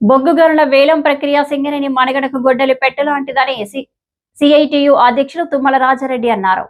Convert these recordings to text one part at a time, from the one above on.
బొగ్గు గనుల వేలం ప్రక్రియ సింగరేణి మణగడకు గొడ్డలి పెట్టలాంటిదని సిఐటియు అధ్యక్షులు తుమ్మల రాజారెడ్డి అన్నారు.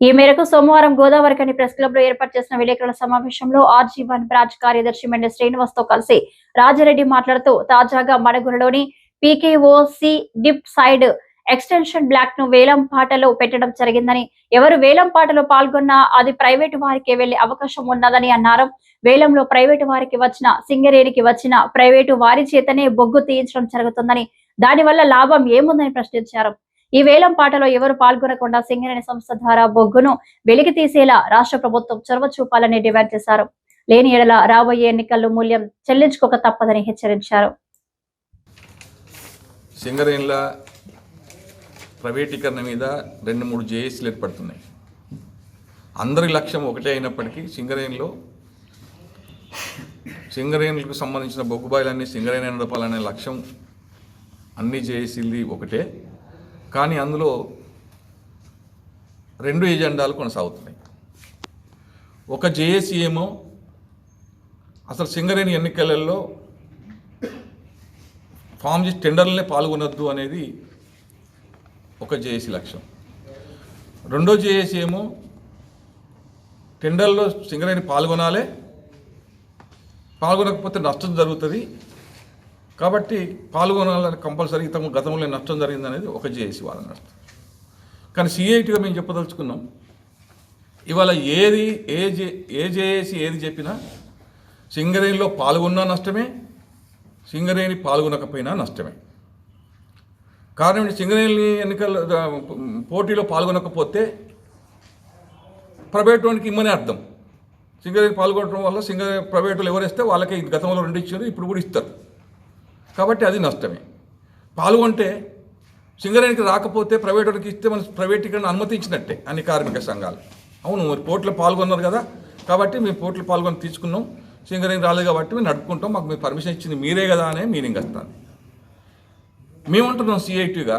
ఈ మేరకు సోమవారం గోదావరికని ప్రెస్ క్లబ్లో ఏర్పాటు చేసిన విలేకరుల సమావేశంలో ఆర్జీ వన్ బ్రాంచ్ కార్యదర్శి మెండి శ్రీనివాస్తో కలిసి రాజారెడ్డి మాట్లాడుతూ తాజాగా మణగురలోని పీకేఓసి డిప్ సైడ్ ఎక్స్టెన్షన్ బ్లాక్ను వేలం పాటలో పెట్టడం జరిగిందని. ఎవరు వేలం పాటలో పాల్గొన్నా అది ప్రైవేటు వారికి వెళ్ళే అవకాశం ఉన్నదని అన్నారు. వేలంలో ప్రైవేటు వారికి వచ్చిన సింగరేణికి వచ్చిన ప్రైవేటు వారి చేతనే బొగ్గు తీయించడం జరుగుతుందని. దానివల్ల లాభం ఏముందని ప్రశ్నించారు. ఈ వేలం పాటలో ఎవరు పాల్గొనకుండా సింగరేణి సంస్థ ద్వారా బొగ్గును వెలికి తీసేలా రాష్ట్ర ప్రభుత్వం చొరవ చూపాలని డిమాండ్ చేశారు. లేని ఎడల రాబోయే ఎన్నికల్లో మూల్యం చెల్లించుకోక తప్పదని హెచ్చరించారు. సింగరేణిల ప్రైవేటీకరణ మీద రెండు మూడు జేఏసీలు ఏర్పడుతున్నాయి. అందరి లక్ష్యం ఒకటే అయినప్పటికీ సింగరేణిలో సింగరేణులకు సంబంధించిన బొగ్గుబాయిలన్నీ సింగరేణి నడపాలనే లక్ష్యం అన్ని జేఏసీలది ఒకటే. కానీ అందులో రెండు ఎజెండాలు కొనసాగుతున్నాయి. ఒక జేఏసీ ఏమో అసలు సింగరేణి ఎన్నికలలో ఫామ్ చేసి టెండర్లనే పాల్గొనొద్దు అనేది ఒక జేఏసీ లక్ష్యం. రెండో జేఏసీ ఏమో టెండర్లో సింగరేణి పాల్గొనాలి. పాల్గొనకపోతే నష్టం జరుగుతుంది. కాబట్టి పాల్గొనాలని కంపల్సరీ తమ గతంలో నష్టం జరిగిందనేది ఒక జేఏసీ వాదన నష్టం. కానీ సిఐటిగా మేము చెప్పదలుచుకున్నాం. ఇవాళ ఏది ఏ జే ఏ జేఏసీ ఏది చెప్పినా సింగరేణిలో పాల్గొన్నా నష్టమే సింగరేణి పాల్గొనకపోయినా నష్టమే. కారణం సింగరేణి ఎన్నికల పోటీలో పాల్గొనకపోతే ప్రైవేట్ వానికి ఇమ్మని అర్థం. సింగరేణి పాల్గొనడం వల్ల సింగ ప్రైవేటులు ఎవరిస్తే ఎవరేస్తే వాళ్ళకి గతంలో రెండు ఇచ్చారు ఇప్పుడు కూడా ఇస్తారు. కాబట్టి అది నష్టమే. పాల్గొంటే సింగరేణికి రాకపోతే ప్రైవేట్ వాడికి ఇస్తే మన ప్రైవేటీకరణ అనుమతించినట్టే అన్ని కార్మిక సంఘాలు. అవును మరి పోటీలో పాల్గొన్నారు కదా. కాబట్టి మేము పోటీలో పాల్గొని తీసుకున్నాం. సింగరేణి రాలేదు కాబట్టి మేము నడుపుకుంటాం. మాకు మీరు పర్మిషన్ ఇచ్చింది మీరే కదా అనే మీనింగ్ వస్తుంది. మేముంటున్నాం సిఐటిగా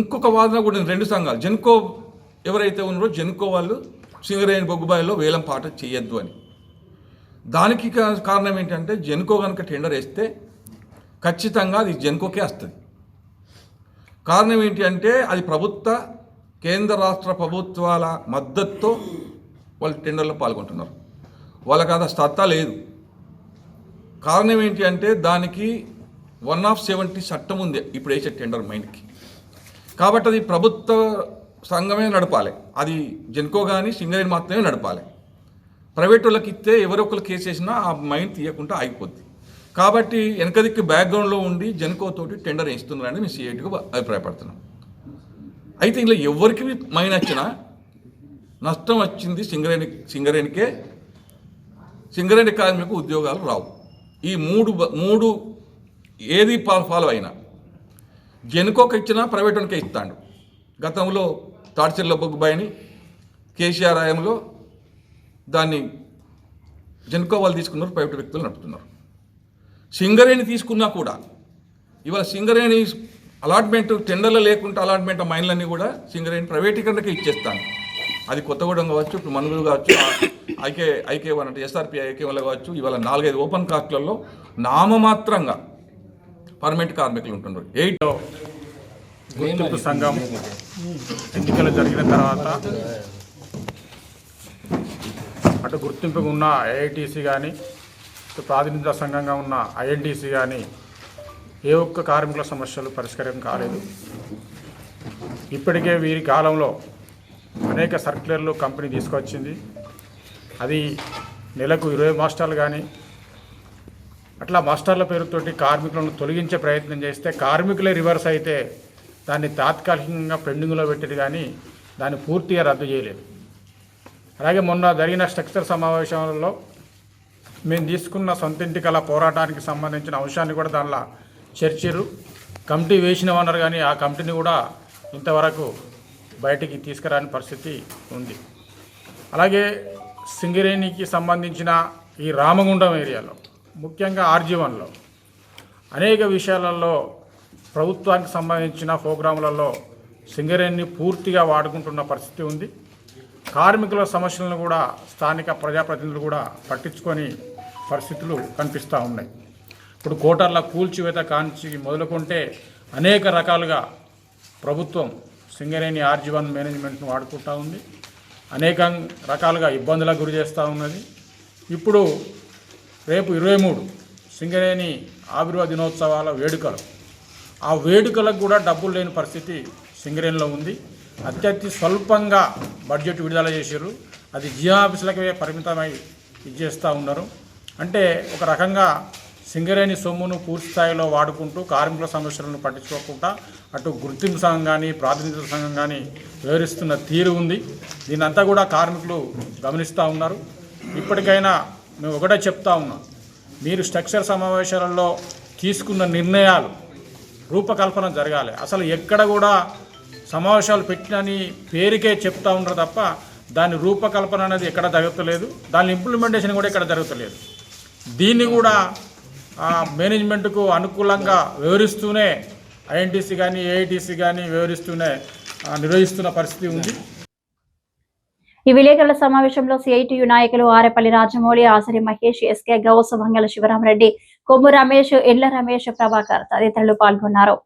ఇంకొక వాదన కూడా ఉంది, రెండు సంఘాలు. జెన్కో ఎవరైతే ఉన్నారో జెన్కో వాళ్ళు సింగరేణి బొగ్గుబాయిలో వేలం పాట చేయొద్దు అని. దానికి కారణం ఏంటంటే జెన్కో కనుక టెండర్ వేస్తే ఖచ్చితంగా అది జెన్కోకే వస్తుంది. కారణం ఏంటి అంటే అది ప్రభుత్వ కేంద్ర రాష్ట్ర ప్రభుత్వాల మద్దతుతో వాళ్ళు టెండర్లో పాల్గొంటున్నారు. వాళ్ళకి అంత సత్తా లేదు. కారణం ఏంటి అంటే దానికి వన్ ఆఫ్ సెవెంటీ చట్టం ఉంది. ఇప్పుడు వేసే టెండర్ మైండ్కి. కాబట్టి అది ప్రభుత్వ సంఘమే నడపాలి. అది జెన్కో కానీ సింగరేణి మాత్రమే నడపాలి. ప్రైవేట్ వాళ్ళకి ఇస్తే ఎవరొకరు కేసు వేసినా ఆ మైండ్ తీయకుండా ఆగిపోద్ది. కాబట్టి వెనకదిక్కి బ్యాక్గ్రౌండ్లో ఉండి జెన్కోతోటి టెండర్ వేస్తున్నారని మేము సిఐటిగా అభిప్రాయపడుతున్నాం. అయితే ఇలా ఎవరికి మైండ్ వచ్చినా నష్టం వచ్చింది సింగరేణి సింగరేణికే. సింగరేణి కార్మికు ఉద్యోగాలు రావు. ఈ మూడు మూడు ఏది ఫాలో అయినా. జెన్కోకి ఇచ్చినా ప్రైవేట్ వానికే ఇస్తాడు. గతంలో బొగ్గు బొగ్గుబాయిని కేసీఆర్ హయాంలో దాన్ని జెన్కో వాళ్ళు తీసుకున్నారు ప్రైవేట్ వ్యక్తులు నడుపుతున్నారు. సింగరేణి తీసుకున్నా కూడా ఇవాళ సింగరేణి అలాట్మెంట్ టెండర్లు లేకుండా అలాట్మెంట్ మైన్లన్నీ కూడా సింగరేణి ప్రైవేటీకరణకే ఇచ్చేస్తాను అది కొత్తగూడెం కావచ్చు ఇప్పుడు మనుగులు కావచ్చు ఐకే ఐకే వన్ అంటే ఎస్ఆర్పి ఐకే వల్ల కావచ్చు ఇవాళ నాలుగైదు ఓపెన్ కాస్ట్లలో నామమాత్రంగా పర్మనెంట్ కార్మికులు ఉంటున్నారు ఎయిట్ గుర్తింపు సంఘం ఎన్నికలు జరిగిన తర్వాత అటు గుర్తింపుగా ఉన్న ఐఐటిసి కానీ ప్రాతినిధ్య సంఘంగా ఉన్న ఐఎన్టీసీ కానీ ఏ ఒక్క కార్మికుల సమస్యలు పరిష్కారం కాలేదు. ఇప్పటికే వీరి కాలంలో అనేక సర్క్యులర్లు కంపెనీ తీసుకొచ్చింది. అది నెలకు ఇరవై మాస్టర్లు కానీ అట్లా మాస్టర్ల పేరుతోటి కార్మికులను తొలగించే ప్రయత్నం చేస్తే కార్మికులే రివర్స్ అయితే దాన్ని తాత్కాలికంగా పెండింగ్లో పెట్టేది కానీ దాన్ని పూర్తిగా రద్దు చేయలేదు. అలాగే మొన్న జరిగిన స్ట్రక్చర్ సమావేశంలో మేము తీసుకున్న సొంతింటి కళ పోరాటానికి సంబంధించిన అంశాన్ని కూడా దానిలో చర్చరు కమిటీ వేసినవన్నారు కానీ ఆ కమిటీని కూడా ఇంతవరకు బయటికి తీసుకురాని పరిస్థితి ఉంది. అలాగే సింగరేణికి సంబంధించిన ఈ రామగుండం ఏరియాలో ముఖ్యంగా ఆర్జీవన్లో. అనేక విషయాలలో ప్రభుత్వానికి సంబంధించిన ప్రోగ్రాములలో సింగరేణిని పూర్తిగా వాడుకుంటున్న పరిస్థితి ఉంది. కార్మికుల సమస్యలను కూడా స్థానిక ప్రజాప్రతినిధులు కూడా పట్టించుకొని పరిస్థితులు కనిపిస్తూ ఉన్నాయి. ఇప్పుడు కోటర్ల కూల్చివేత కాంచి మొదలుకుంటే అనేక రకాలుగా ప్రభుత్వం సింగరేణి ఆర్జీవన్ మేనేజ్మెంట్ను వాడుకుంటూ ఉంది. అనేక రకాలుగా ఇబ్బందులకు గురి చేస్తూ ఉన్నది. ఇప్పుడు రేపు ఇరవై మూడు సింగరేణి ఆవిర్భావ దినోత్సవాల వేడుకలు. ఆ వేడుకలకు కూడా డబ్బులు లేని పరిస్థితి సింగరేణిలో ఉంది. అత్యతి స్వల్పంగా బడ్జెట్ విడుదల చేశారు. అది జియో ఆఫీసులకే పరిమితమై ఇచ్చేస్తూ ఉన్నారు. అంటే ఒక రకంగా సింగరేణి సొమ్మును పూర్తి స్థాయిలో వాడుకుంటూ కార్మికుల సమస్యలను పట్టించుకోకుండా అటు గుర్తింపు సంఘం కానీ ప్రాతినిధ్య సంఘం కానీ వివరిస్తున్న తీరు ఉంది. దీనంతా కూడా కార్మికులు గమనిస్తూ ఉన్నారు. ఇప్పటికైనా మేము ఒకటే చెప్తా ఉన్నాం. మీరు స్ట్రక్చర్ సమావేశాలలో తీసుకున్న నిర్ణయాలు రూపకల్పన జరగాలి. అసలు ఎక్కడ కూడా సమావేశాలు పెట్టినని పేరుకే చెప్తా ఉండరు తప్ప దాని రూపకల్పన అనేది ఎక్కడ జరగలేదు దాని ఇంప్లిమెంటేషన్ కూడా ఇక్కడ జరగలేదు దీన్ని కూడా మేనేజ్మెంట్కు అనుకూలంగా వివరిస్తూనే ఐఎన్టీసీ కానీ ఏఐటీసీ కానీ వివరిస్తూనే నిర్వహిస్తున్న పరిస్థితి ఉంది. ఈ విలేకరుల సమావేశంలో సిఐటియు నాయకులు ఆరేపల్లి రాజమౌళి ఆసరి మహేష్ ఎస్కే గౌస్ వంగల శివరామరెడ్డి కొమ్ము రమేష్ ఎడ్ల రమేష్ ప్రభాకర్ తదితరులు పాల్గొన్నారు.